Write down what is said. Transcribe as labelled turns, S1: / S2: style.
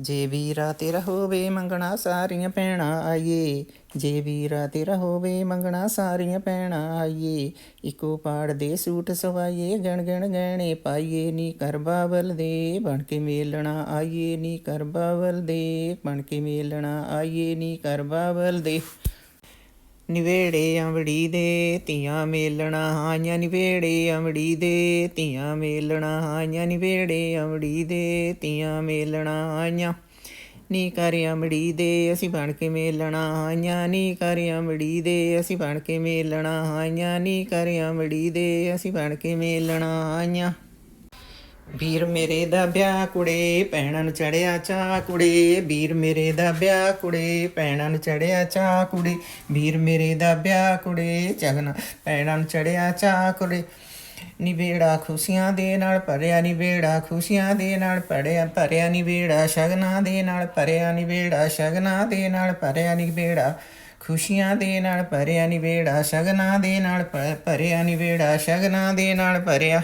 S1: ਜੇ ਵੀਰਾ ਤੇਰਾ ਹੋਵੇ ਮੰਗਣਾ ਸਾਰੀਆਂ ਭੈਣਾਂ ਆਈਏ। ਜੇ ਵੀਰਾ ਤੇਰਾ ਹੋਵੇ ਮੰਗਣਾ ਸਾਰੀਆਂ ਭੈਣਾਂ ਆਈਏ। ਇੱਕੋ ਪਾੜ ਦੇ ਸੂਟ ਸਵਾਈਏ, ਗਣ ਗਣ ਗਹਿਣੇ ਪਾਈਏ, ਨੀ ਕਰ ਬਾਬਲ ਦੇ ਬਣ ਕੇ ਮੇਲਣਾ ਆਈਏ, ਨੀ ਕਰ ਬਾਬਲ ਦੇ ਬਣ ਕੇ ਮੇਲਣਾ ਆਈਏ, ਨੀ ਕਰ ਬਾਬਲ ਦੇ। ਨਿਵੇੜੇ ਅੰਵੜੀ ਦੇ ਧੀਆਂ ਮੇਲਣਾ, ਆਈਆਂ ਨਿਵੇੜੇ ਅੰਵੜੀ ਦੇ ਧੀਆਂ ਮੇਲਣਾ, ਆਈਆਂ ਨਿਵੇੜੇ ਅੰਵੜੀ ਦੇ ਧੀਆਂ ਮੇਲਣਾ, ਆਈਆਂ ਨੀ ਕਰ ਅੰਵੜੀ ਦੇ ਅਸੀਂ ਬਣ ਕੇ ਮੇਲਣਾ, ਆਈਆਂ ਨੀ ਕਰ ਅੰਵੜੀ ਦੇ ਅਸੀਂ ਬਣ ਕੇ ਮੇਲਣਾ, ਆਈਆਂ ਨੀ ਕਰ ਅੰਵੜੀ ਦੇ ਅਸੀਂ ਬਣ ਕੇ ਮੇਲਣਾ, ਆਈਆਂ ਵੀਰ ਮੇਰੇ ਦਾ ਵਿਆਹ ਕੁੜੇ, ਭੈਣਾਂ ਨੂੰ ਚੜਿਆ ਚਾ ਕੁੜੇ। ਵੀਰ ਮੇਰੇ ਦਾ ਵਿਆਹ ਕੁੜੇ, ਭੈਣਾਂ ਨੂੰ ਚੜਿਆ ਚਾ ਕੁੜੇ। ਵੀਰ ਮੇਰੇ ਦਾ ਵਿਆਹ ਕੁੜੇ ਜਗਨਾ ਭੈਣਾਂ ਨੂੰ ਚੜਿਆ ਚਾ ਕੁੜੇ। ਨਿਬੇੜਾ ਖੁਸ਼ੀਆਂ ਦੇ ਨਾਲ ਭਰਿਆ ਨਿਬੇੜਾ ਖੁਸ਼ੀਆਂ ਦੇ ਨਾਲ ਭਰਿਆ ਭਰਿਆ ਨਿਬੇੜਾ ਸ਼ਗਨਾਂ ਦੇ ਨਾਲ ਭਰਿਆ ਨਿਬੇੜਾ ਸ਼ਗਨਾਂ ਦੇ ਨਾਲ ਭਰਿਆ ਨਿਬੇੜਾ ਖੁਸ਼ੀਆਂ ਦੇ ਨਾਲ ਭਰਿਆ ਨਿਬੇੜਾ ਸ਼ਗਨਾਂ ਦੇ ਨਾਲ ਭ- ਭਰਿਆ ਨਿਬੇੜਾ ਸ਼ਗਨਾਂ ਦੇ ਨਾਲ ਭਰਿਆ।